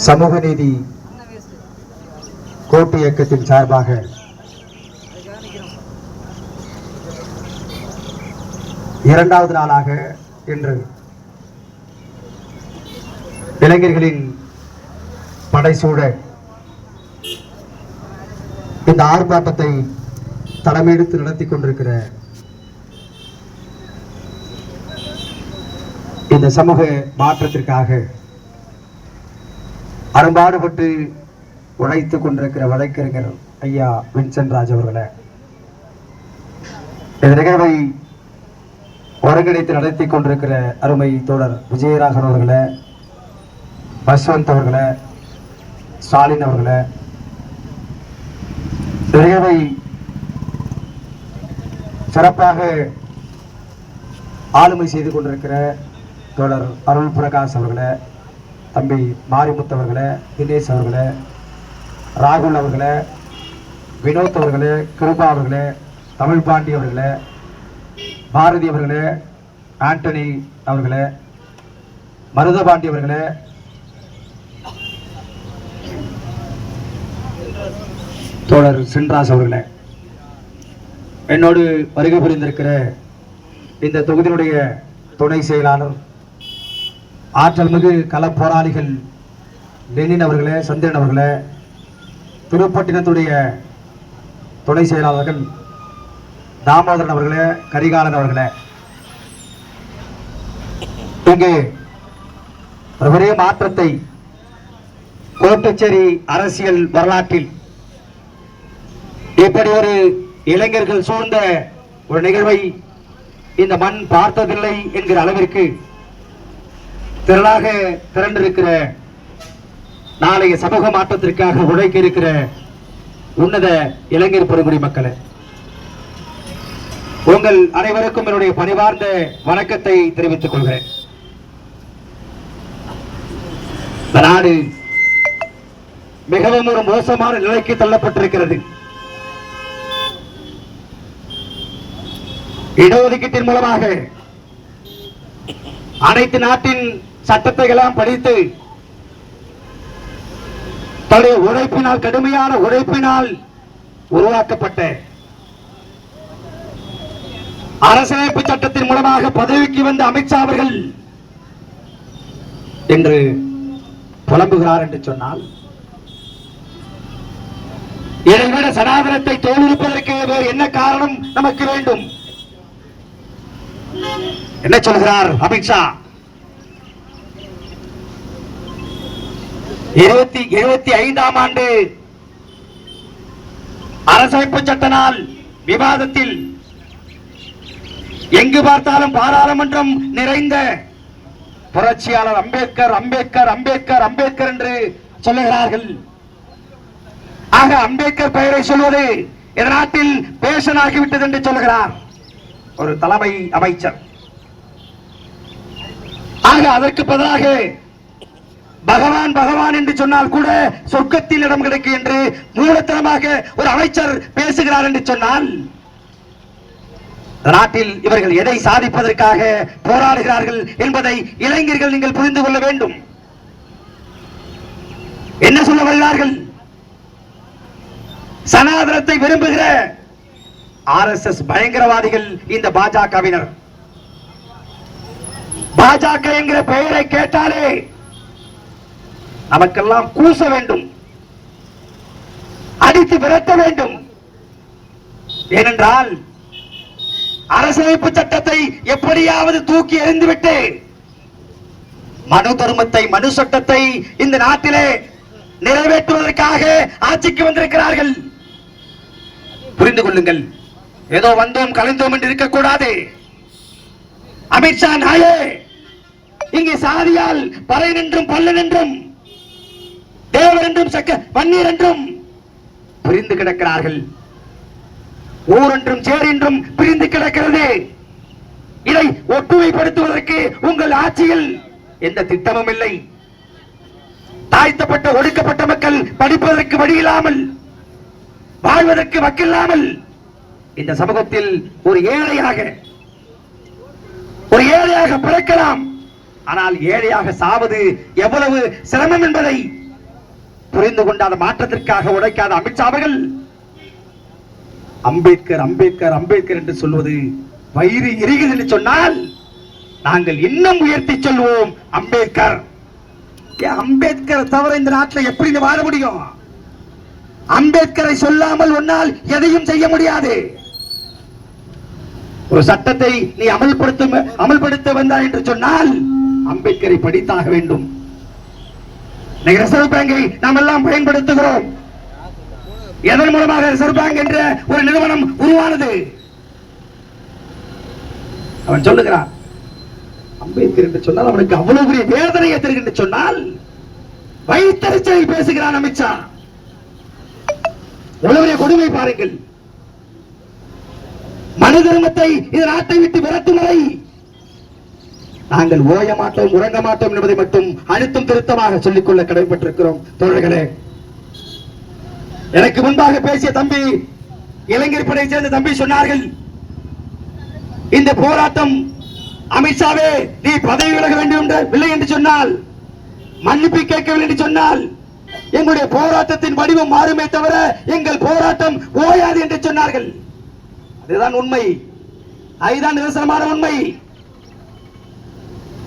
சமூக நீதி கோட்டு இயக்கத்தின் சார்பாக இரண்டாவது நாளாக இன்று இளைஞர்களின் படைசூட இந்த ஆர்ப்பாட்டத்தை தலைமையெடுத்து நடத்தி கொண்டிருக்கிற இந்த சமூக மாற்றத்திற்காக அரும்பாடுபட்டு உழைத்துக் கொண்டிருக்கிற வழக்கறிஞர் ஐயா வின்சென்ட் ராஜ் அவர்களே இந்த நிகழ்வை ஒருங்கிணைத்து நடத்தி கொண்டிருக்கிற அருமை தோழர் விஜயராகன் அவர்களே பஸ்வந்த் அவர்களே ஸ்டாலின் அவர்களே நிகழ்வை சிறப்பாக ஆளுமை செய்து கொண்டிருக்கிற தோழர் அருள் பிரகாஷ் அவர்களை தம்பி மாரிமுத்து அவர்களே தினேஷ் அவர்களே ராகுல் அவர்களே வினோத் அவர்களே கிருபா அவர்களே தமிழ் பாண்டி அவர்களே பாரதி அவர்களே ஆண்டனி அவர்களே மருதபாண்டி அவர்களே தோழர் சின்ராஸ் அவர்களே என்னோடு வருகை புரிந்திருக்கிற இந்த தொகுதியினுடைய துணை செயலாளர் ஆற்றல் மிகு கள போராளிகள் லெனின் அவர்களே சந்திரன் அவர்களே திருப்பட்டினத்துடைய துணை செயலாளர்கள் தாமோதரன் அவர்களே கரிகாலன் அவர்களே. இங்கே ஒரே மாற்றத்தை கோட்டச்சேரி அரசியல் வரலாற்றில் இப்படி ஒரு இளைஞர்கள் சூழ்ந்த ஒரு நிகழ்வை இந்த மண் பார்த்ததில்லை என்கிற அளவிற்கு திரளாக திரண்டிருக்கிற நாளைய சமூக மாற்றத்திற்காக உழைக்க இருக்கிற உன்னத இளைஞர் பெருங்குடி மக்களே உங்கள் அனைவருக்கும் என்னுடைய பணிவார்ந்த வணக்கத்தை தெரிவித்துக் கொள்கிறேன். நாடு மிகவும் ஒரு மோசமான நிலைக்கு தள்ளப்பட்டிருக்கிறது. இடஒதுக்கீட்டின் மூலமாக அனைத்து நாட்டின் சட்டத்தை எல்லாம் படித்து தன்னுடைய உழைப்பினால் கடுமையான உழைப்பினால் உருவாக்கப்பட்ட அரசியலமைப்பு சட்டத்தின் மூலமாக பதவிக்கு வந்த அமித்ஷா அவர்கள் என்று புலம்புகிறார் என்று சொன்னால் இதைவிட சனாதனத்தை தோல்விப்பதற்கு வேறு என்ன காரணம் நமக்கு வேண்டும்? என்ன சொல்கிறார் அமித்ஷா? இருபத்தி எழுபத்தி ஐந்தாம் ஆண்டு அரசமைப்பு சட்ட நாள் விவாதத்தில் எங்கு பார்த்தாலும் பாராளுமன்றம் நிறைந்த புரட்சியாளர் அம்பேத்கர் அம்பேத்கர் அம்பேத்கர் அம்பேத்கர் என்று சொல்லுகிறார்கள். ஆக அம்பேத்கர் பெயரை சொல்வது இந்த நாட்டில் பேஷன் ஆகிவிட்டது என்று சொல்கிறார் ஒரு தலைமை அமைச்சர். ஆக அதற்கு பதிலாக பகவான் பகவான் என்று சொன்னால் கூட சொர்க்கத்தில் இடம் கிடைக்கும் என்று மூலத்தனமாக ஒரு அமைச்சர் பேசுகிறார் என்று சொன்னால் நாட்டில் இவர்கள் எதை சாதிப்பதற்காக போராடுகிறார்கள் என்பதை இளைஞர்கள் நீங்கள் புரிந்து கொள்ள வேண்டும். என்ன சொல்ல வருகிறார்கள் சனாதனத்தை விரும்புகிற ஆர் எஸ் எஸ் பயங்கரவாதிகள் இந்த பாஜகவினர். பாஜக என்கிற பெயரை கேட்டாலே நமக்கெல்லாம் கூச வேண்டும். அடித்து விரட்ட வேண்டும். ஏனென்றால் அரசமைப்பு சட்டத்தை எப்படியாவது தூக்கி எறிந்துவிட்டு மனு தர்மத்தை மனு சட்டத்தை இந்த நாட்டிலே நிறைவேற்றுவதற்காக ஆட்சிக்கு வந்திருக்கிறார்கள். புரிந்து கொள்ளுங்கள். ஏதோ வந்தோம் கலந்தோம் என்று இருக்கக்கூடாது. அமித்ஷா நாயே இங்கே சாதியால் பறை நின்றும் பல்லு நின்றும். தேவர் என்றும் சக்க பன்னீர் என்றும் பிரிந்து கிடக்கிறார்கள். ஊர் என்றும் சேர் என்றும் பிரிந்து கிடக்கிறது. இதை ஒற்றுமைப்படுத்துவதற்கு உங்கள் ஆட்சியில் எந்த திட்டமும் இல்லை. தாழ்த்தப்பட்ட ஒடுக்கப்பட்ட மக்கள் படிப்பதற்கு வழி இல்லாமல் வாழ்வதற்கு வக்கில்லாமல் இந்த சமூகத்தில் ஒரு ஏழையாக ஒரு ஏழையாக பிறக்கலாம். ஆனால் ஏழையாக சாவது எவ்வளவு சிரமம் என்பதை புரிந்து கொண்டாத மாற்றத்திற்காக உழைக்காத அமித்ஷா அவர்கள். அம்பேத்கர் அம்பேத்கர் அம்பேத்கர் என்று சொல்வது வயிறு எரிகிறது என்று சொன்னால் நாங்கள் இன்னும் உயர்த்தி சொல்வோம் அம்பேத்கர். அம்பேத்கர் தவிர இந்த நாட்டில் எப்படி நீ வாழ முடியும்? அம்பேத்கரை சொல்லாமல் உன்னால் எதையும் செய்ய முடியாது. ஒரு சட்டத்தை நீ அமல்படுத்தும் அமல்படுத்த வந்தாய் என்று சொன்னால் அம்பேத்கரை படித்தாக வேண்டும். ரிசர்வ் பேங்கை நாம் எல்லாம் பயன்படுத்துகிறோம். எதன் மூலமாக ரிசர்வ் பேங்க் என்ற ஒரு நிறுவனம் உருவானது? அவன் சொல்லுகிறான் அம்பேத்கர் என்று சொன்னால் அவனுக்கு அவ்வளவு பெரிய வேதனையை தருகின்ற சொன்னால் வைத்தறிச்சலில் பேசுகிறான் அமித்ஷா. எவ்வளவு பெரிய கொடுமை பாருங்கள். மனு தர்மத்தை இந்த நாட்டை விட்டு விரட்டும் வரை நாங்கள் ஓய மாட்டோம் உறங்க மாட்டோம் என்பதை மட்டும் அழுத்தம் திருத்தமாக சொல்லிக்கொள்ள கடமைப்பட்டிருக்கிறோம் தோழர்களே எனக்கு முன்பாக பேசிய தம்பி இளைஞர் படையை சேர்ந்த தம்பி சொன்னார்கள் இந்த போராட்டம் அமித்ஷாவே நீ பதவி விலக வேண்டும் என்று இல்லை என்று சொன்னால் மன்னிப்பு கேட்கவில்லை என்று சொன்னால் எங்களுடைய போராட்டத்தின் வடிவம் மாறுமே தவிர எங்கள் போராட்டம் ஓயாது என்று சொன்னார்கள். அதுதான் உண்மை. அதுதான் நிதர்சனமான உண்மை.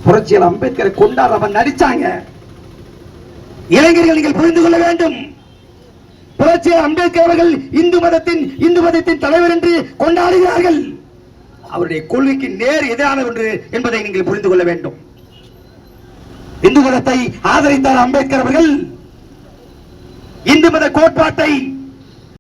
புரட்சியில் அம்பேத்கரை கொண்டாடுறவன் நடிச்சாங்க. இளைஞர்கள் நீங்கள் புரிந்து கொள்ள வேண்டும். புரட்சியர் அம்பேத்கர் அவர்கள் இந்து மதத்தின் இந்து மதத்தின் தலைவர் என்று கொண்டாடுகிறார்கள். அவருடைய கொள்கைக்கு நேர் எதிரான ஒன்று என்பதை நீங்கள் புரிந்து கொள்ள வேண்டும். இந்து மதத்தை ஆதரித்தார் அம்பேத்கர் அவர்கள். இந்து மத கோட்பாட்டை